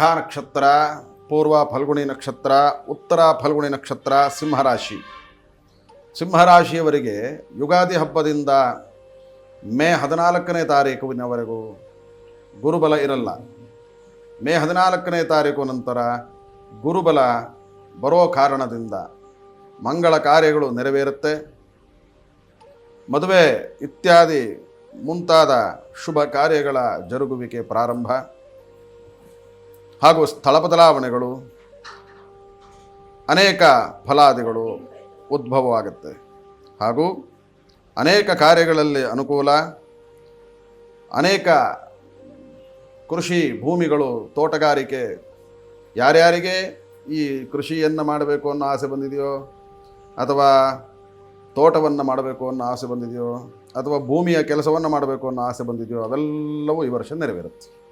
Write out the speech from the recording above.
Mega ನಕ್ಷತ್ರ, ಪೂರ್ವ ಫಲ್ಗುಣಿ ನಕ್ಷತ್ರ, ಉತ್ತರ ಫಲ್ಗುಣಿ ನಕ್ಷತ್ರ, ಸಿಂಹರಾಶಿ. ಸಿಂಹರಾಶಿಯವರಿಗೆ ಯುಗಾದಿ ಹಬ್ಬದಿಂದ ಮೇ ಹದಿನಾಲ್ಕನೇ ತಾರೀಕುವಿನವರೆಗೂ ಗುರುಬಲ ಇರಲ್ಲ. ಮೇ ಹದಿನಾಲ್ಕನೇ ತಾರೀಕು ನಂತರ ಗುರುಬಲ ಬರೋ ಕಾರಣದಿಂದ ಮಂಗಳ ಕಾರ್ಯಗಳು ನೆರವೇರುತ್ತೆ. ಮದುವೆ ಇತ್ಯಾದಿ ಮುಂತಾದ ಶುಭ ಕಾರ್ಯಗಳ ಜರುಗುವಿಕೆ ಪ್ರಾರಂಭ. ಹಾಗೂ ಸ್ಥಳ ಬದಲಾವಣೆಗಳು, ಅನೇಕ ಫಲಾದಿಗಳು ಉದ್ಭವವಾಗುತ್ತೆ. ಹಾಗೂ ಅನೇಕ ಕಾರ್ಯಗಳಲ್ಲಿ ಅನುಕೂಲ, ಅನೇಕ ಕೃಷಿ ಭೂಮಿಗಳು ತೋಟಗಾರಿಕೆ, ಯಾರ್ಯಾರಿಗೆ ಈ ಕೃಷಿಯನ್ನು ಮಾಡಬೇಕು ಅನ್ನೋ ಆಸೆ ಬಂದಿದೆಯೋ, ಅಥವಾ ತೋಟವನ್ನು ಮಾಡಬೇಕು ಅನ್ನೋ ಆಸೆ ಬಂದಿದೆಯೋ, ಅಥವಾ ಭೂಮಿಯ ಕೆಲಸವನ್ನು ಮಾಡಬೇಕು ಅನ್ನೋ ಆಸೆ ಬಂದಿದೆಯೋ, ಅವೆಲ್ಲವೂ ಈ ವರ್ಷ ನೆರವೇರುತ್ತೆ.